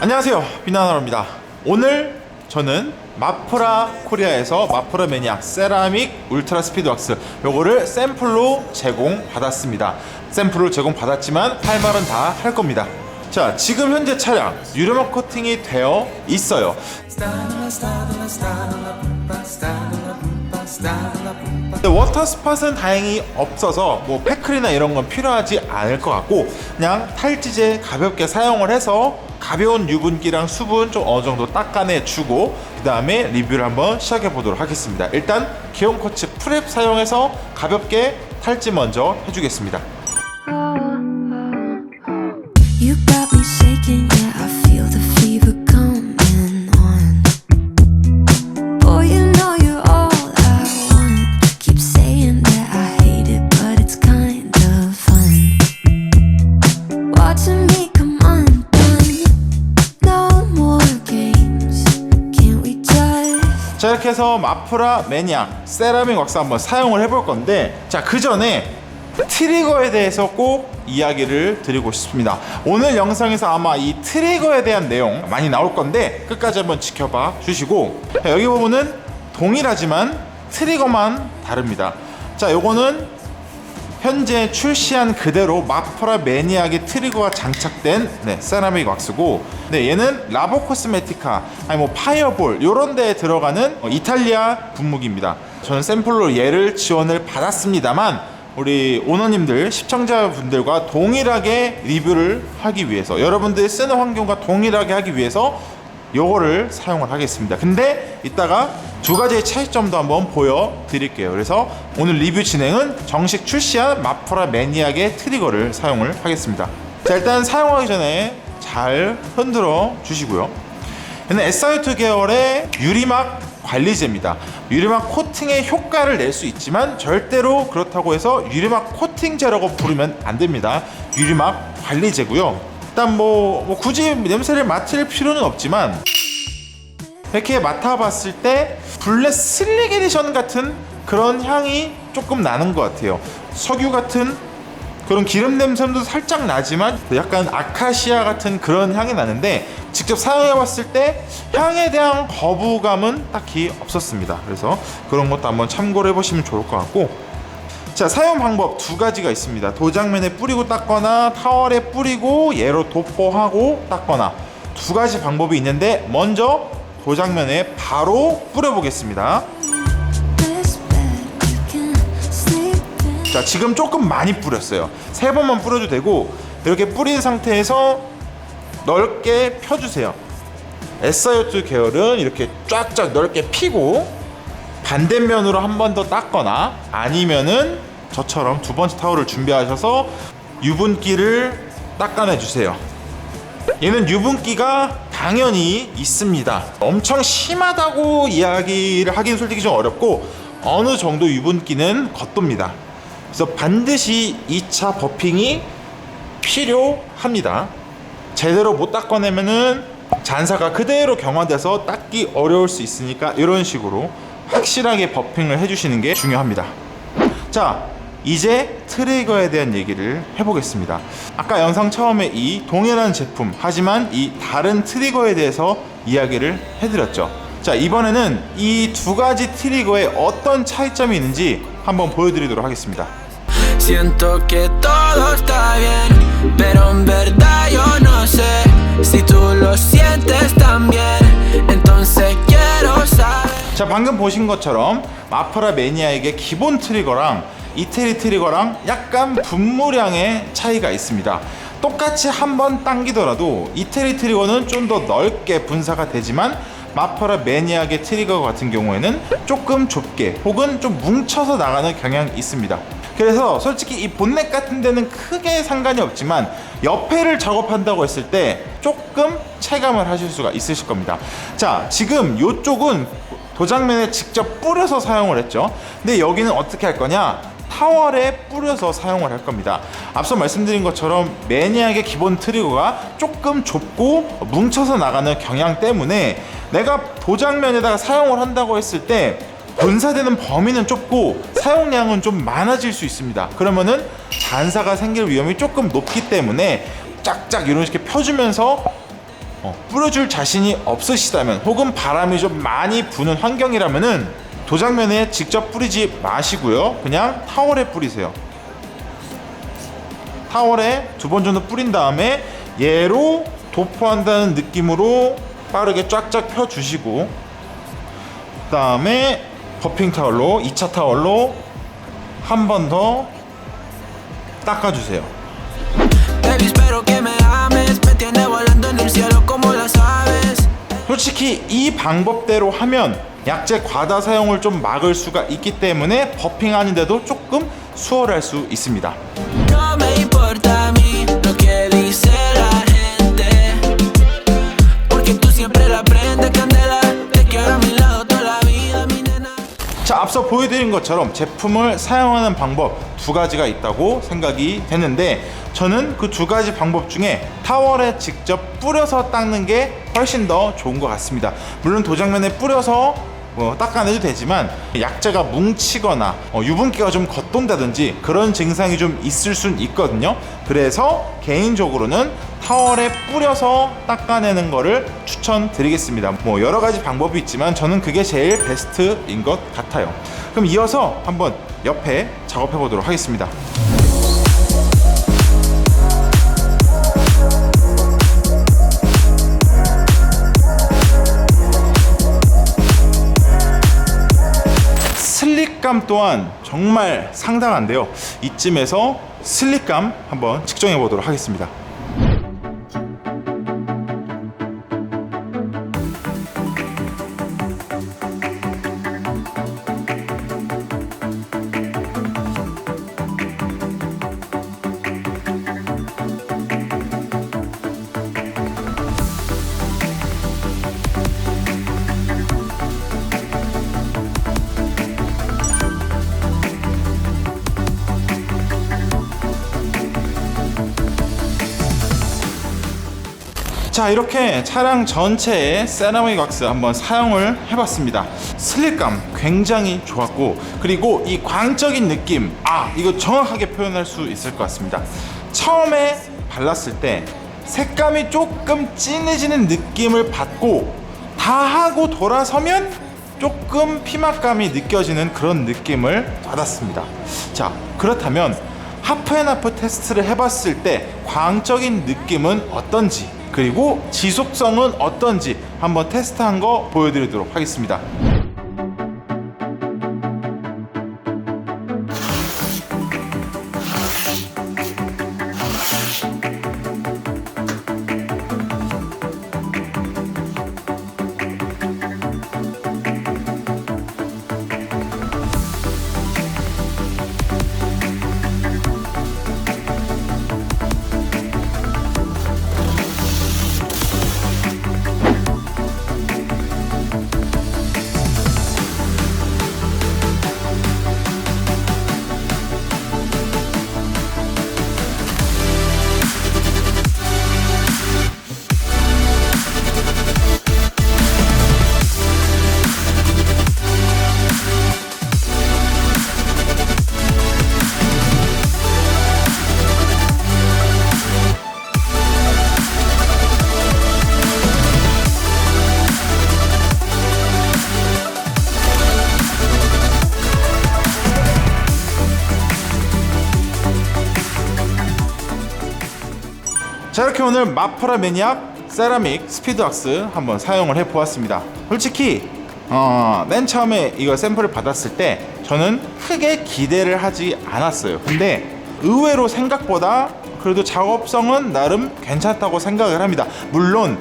안녕하세요. 비나나로입니다. 오늘 저는 마프라 코리아에서 마프라 매니아 세라믹 울트라 스피드 왁스 요거를 샘플로 제공받았습니다. 샘플을 제공받았지만 할 말은 다 할 겁니다. 자 지금 현재 차량 유리막 코팅이 되어 있어요. 근데 워터 스팟은 다행히 없어서 뭐 패클이나 이런 건 필요하지 않을 것 같고 그냥 탈지제 가볍게 사용을 해서 가벼운 유분기랑 수분 좀 어느 정도 닦아내 주고 그 다음에 리뷰를 한번 시작해 보도록 하겠습니다. 일단 기온 코치 프랩 사용해서 가볍게 탈지 먼저 해주겠습니다. You got me shaking, yeah, I feel the 자 이렇게 해서 마프라 매니아 세라믹 왁스 한번 사용을 해볼 건데 자 그 전에 트리거에 대해서 꼭 이야기를 드리고 싶습니다. 오늘 영상에서 아마 이 트리거에 대한 내용 많이 나올 건데 끝까지 한번 지켜봐 주시고 자, 여기 보면은 동일하지만 트리거만 다릅니다. 자 요거는 현재 출시한 그대로 마프라 매니악의 트리거가 장착된 네, 세라믹 왁스고 네, 얘는 라보 코스메티카 아니 뭐 파이어볼 요런 데에 들어가는 어, 이탈리아 분무기입니다. 저는 샘플로 얘를 지원을 받았습니다만 우리 오너님들 시청자분들과 동일하게 리뷰를 하기 위해서 여러분들이 쓰는 환경과 동일하게 하기 위해서 요거를 사용을 하겠습니다. 근데 이따가 두 가지의 차이점도 한번 보여드릴게요. 그래서 오늘 리뷰 진행은 정식 출시한 마프라 매니악의 트리거를 사용을 하겠습니다. 자 일단 사용하기 전에 잘 흔들어 주시고요. 얘는 SIO2 계열의 유리막 관리제입니다. 유리막 코팅의 효과를 낼 수 있지만 절대로 그렇다고 해서 유리막 코팅제라고 부르면 안 됩니다. 유리막 관리제고요. 일단 뭐, 뭐 굳이 냄새를 맡을 필요는 없지만 이렇게 맡아봤을 때 블랙 슬릭 에디션 같은 그런 향이 조금 나는 것 같아요. 석유 같은 그런 기름 냄새도 살짝 나지만 약간 아카시아 같은 그런 향이 나는데 직접 사용해봤을 때 향에 대한 거부감은 딱히 없었습니다. 그래서 그런 것도 한번 참고를 해보시면 좋을 것 같고 자 사용 방법 두 가지가 있습니다. 도장면에 뿌리고 닦거나 타월에 뿌리고 얘로 도포하고 닦거나 두 가지 방법이 있는데 먼저 도장면에 바로 뿌려보겠습니다. 자 지금 조금 많이 뿌렸어요. 세 번만 뿌려도 되고 이렇게 뿌린 상태에서 넓게 펴주세요. SIO2 계열은 이렇게 쫙쫙 넓게 피고 반대면으로 한 번 더 닦거나 아니면은 저처럼 두 번째 타월을 준비하셔서 유분기를 닦아내 주세요 얘는 유분기가 당연히 있습니다. 엄청 심하다고 이야기를 하긴 솔직히 좀 어렵고 어느 정도 유분기는 겉돕니다. 그래서 반드시 2차 버핑이 필요합니다. 제대로 못 닦아내면은 잔사가 그대로 경화돼서 닦기 어려울 수 있으니까 이런 식으로 확실하게 버핑을 해주시는 게 중요합니다. 자, 이제 트리거에 대한 얘기를 해보겠습니다. 아까 영상 처음에 이 동일한 제품, 하지만 이 다른 트리거에 대해서 이야기를 해드렸죠. 자, 이번에는 이 두 가지 트리거에 어떤 차이점이 있는지 한번 보여드리도록 하겠습니다. 자 방금 보신 것처럼 마프라 매니아에게 기본 트리거랑 이태리 트리거랑 약간 분무량의 차이가 있습니다 똑같이 한 번 당기더라도 이태리 트리거는 좀 더 넓게 분사가 되지만 마프라 매니아의 트리거 같은 경우에는 조금 좁게 혹은 좀 뭉쳐서 나가는 경향이 있습니다 그래서 솔직히 이 본넷 같은 데는 크게 상관이 없지만 옆에를 작업한다고 했을 때 조금 체감을 하실 수가 있으실 겁니다 자 지금 이쪽은 도장면에 직접 뿌려서 사용을 했죠. 근데 여기는 어떻게 할 거냐? 타월에 뿌려서 사용을 할 겁니다. 앞서 말씀드린 것처럼 매니악의 기본 트리거가 조금 좁고 뭉쳐서 나가는 경향 때문에 내가 도장면에다가 사용을 한다고 했을 때 분사되는 범위는 좁고 사용량은 좀 많아질 수 있습니다. 그러면은 잔사가 생길 위험이 조금 높기 때문에 짝짝 이런 식으로 펴주면서 어, 뿌려줄 자신이 없으시다면 혹은 바람이 좀 많이 부는 환경이라면은 도장면에 직접 뿌리지 마시고요. 그냥 타월에 뿌리세요. 타월에 두 번 정도 뿌린 다음에 얘로 도포한다는 느낌으로 빠르게 쫙쫙 펴주시고 그 다음에 버핑 타월로 2차 타월로 한 번 더 닦아주세요. 솔직히 이 방법대로 하면 약재 과다 사용을 좀 막을 수가 있기 때문에 버핑하는데도 조금 수월할 수 있습니다. 자, 앞서 보여드린 것처럼 제품을 사용하는 방법 두 가지가 있다고 생각이 됐는데 저는 그 두 가지 방법 중에 타월에 직접 뿌려서 닦는 게 훨씬 더 좋은 것 같습니다. 물론 도장면에 뿌려서 뭐 닦아내도 되지만 약재가 뭉치거나 어, 유분기가 좀 겉돈다든지 그런 증상이 좀 있을 순 있거든요. 그래서 개인적으로는 타월에 뿌려서 닦아내는 거를 추천드리겠습니다. 뭐 여러 가지 방법이 있지만 저는 그게 제일 베스트인 것 같아요. 그럼 이어서 한번 옆에 작업해 보도록 하겠습니다. 슬립감 또한 정말 상당한데요. 이쯤에서 슬립감 한번 측정해 보도록 하겠습니다. 자 이렇게 차량 전체에 세라믹 왁스 한번 사용을 해봤습니다. 슬립감 굉장히 좋았고 그리고 이 광적인 느낌 아 이거 정확하게 표현할 수 있을 것 같습니다. 처음에 발랐을 때 색감이 조금 진해지는 느낌을 받고 다 하고 돌아서면 조금 피막감이 느껴지는 그런 느낌을 받았습니다. 자 그렇다면 하프앤하프 테스트를 해봤을 때 광적인 느낌은 어떤지 그리고 지속성은 어떤지 한번 테스트한 거 보여드리도록 하겠습니다. 자 이렇게 오늘 마프라 매니악 세라믹 스피드왁스 한번 사용을 해 보았습니다. 솔직히 어, 맨 처음에 이거 샘플을 받았을 때 저는 크게 기대를 하지 않았어요. 근데 의외로 생각보다 그래도 작업성은 나름 괜찮다고 생각을 합니다. 물론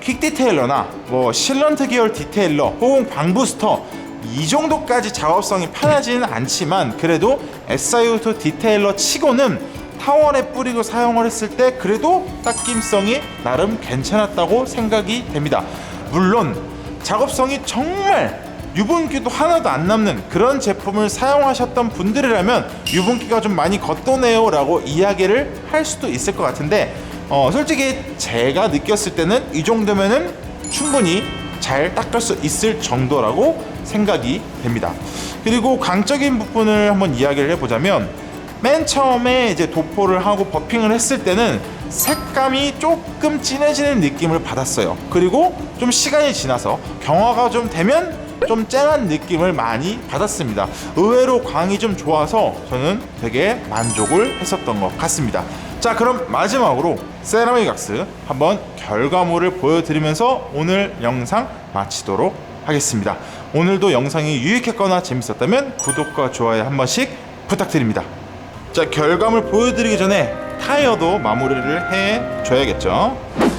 퀵 디테일러나 뭐 실런트 계열 디테일러 혹은 광부스터 이 정도까지 작업성이 편하지는 않지만 그래도 SIO2 디테일러 치고는 타월에 뿌리고 사용을 했을 때 그래도 닦임성이 나름 괜찮았다고 생각이 됩니다. 물론 작업성이 정말 유분기도 하나도 안 남는 그런 제품을 사용하셨던 분들이라면 유분기가 좀 많이 겉도네요 라고 이야기를 할 수도 있을 것 같은데 어, 솔직히 제가 느꼈을 때는 이 정도면은 충분히 잘 닦을 수 있을 정도라고 생각이 됩니다. 그리고 강적인 부분을 한번 이야기를 해보자면 맨 처음에 이제 도포를 하고 버핑을 했을 때는 색감이 조금 진해지는 느낌을 받았어요. 그리고 좀 시간이 지나서 경화가 좀 되면 좀 쨍한 느낌을 많이 받았습니다. 의외로 광이 좀 좋아서 저는 되게 만족을 했었던 것 같습니다. 자, 그럼 마지막으로 세라믹 왁스 한번 결과물을 보여드리면서 오늘 영상 마치도록 하겠습니다. 오늘도 영상이 유익했거나 재밌었다면 구독과 좋아요 한 번씩 부탁드립니다. 자, 결과물 보여드리기 전에 타이어도 마무리를 해 줘야겠죠.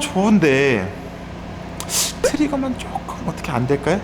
좋은데 트리거만 조금 어떻게 안 될까요?